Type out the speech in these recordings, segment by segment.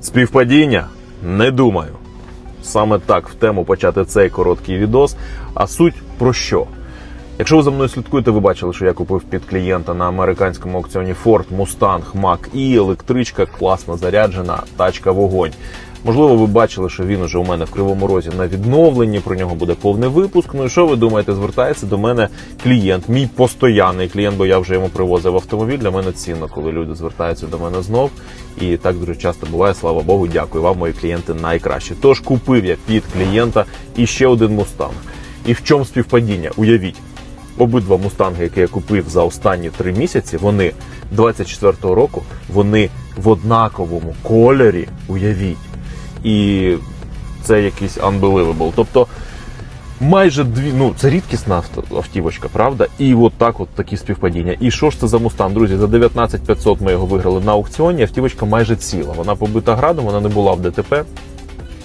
Співпадіння? Не думаю. Саме так в тему почати цей короткий відос. А суть про що? Якщо ви за мною слідкуєте, ви бачили, що я купив під клієнта на американському аукціоні Ford Mustang Mach-E, електричка, класно заряджена, тачка вогонь. Можливо, ви бачили, що він уже у мене в кривому розі на відновленні. Про нього буде повний випуск. Ну і що ви думаєте, звертається до мене клієнт, мій постоянний клієнт, бо я вже йому привозив автомобіль. Для мене цінно, коли люди звертаються до мене знов. І так дуже часто буває. Слава Богу, дякую вам, мої клієнти найкращі. Тож купив я під клієнта і ще один мустанг. І в чому співпадіння? Уявіть. Обидва мустанги, які я купив за останні три місяці, вони 24-го року, вони в однаковому кольорі, уявіть. І це якийсь unbelievable. Тобто майже дві, ну це рідкісна автівочка, правда? І от так, от такі співпадіння. І що ж це за мустан? Друзі, за 19 500 ми його виграли на аукціоні. Автівочка майже ціла. Вона побита градом, вона не була в ДТП.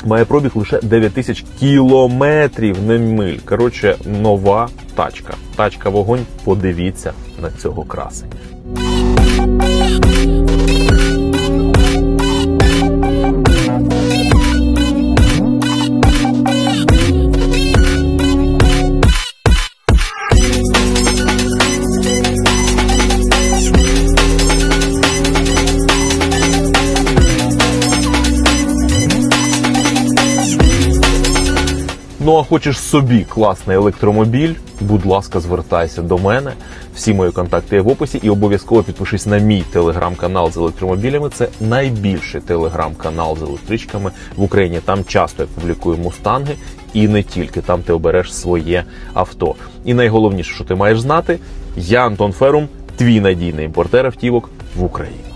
Має пробіг лише 9 тисяч кілометрів, не миль. Коротше, нова тачка. Тачка вогонь. Подивіться на цього красення. Ну а хочеш собі класний електромобіль? Будь ласка, звертайся до мене. Всі мої контакти є в описі і обов'язково підпишись на мій телеграм-канал з електромобілями. Це найбільший телеграм-канал з електричками в Україні. Там часто я публікую мустанги і не тільки. Там ти обереш своє авто. І найголовніше, що ти маєш знати, я Антон Ферум, твій надійний імпортер автівок в Україні.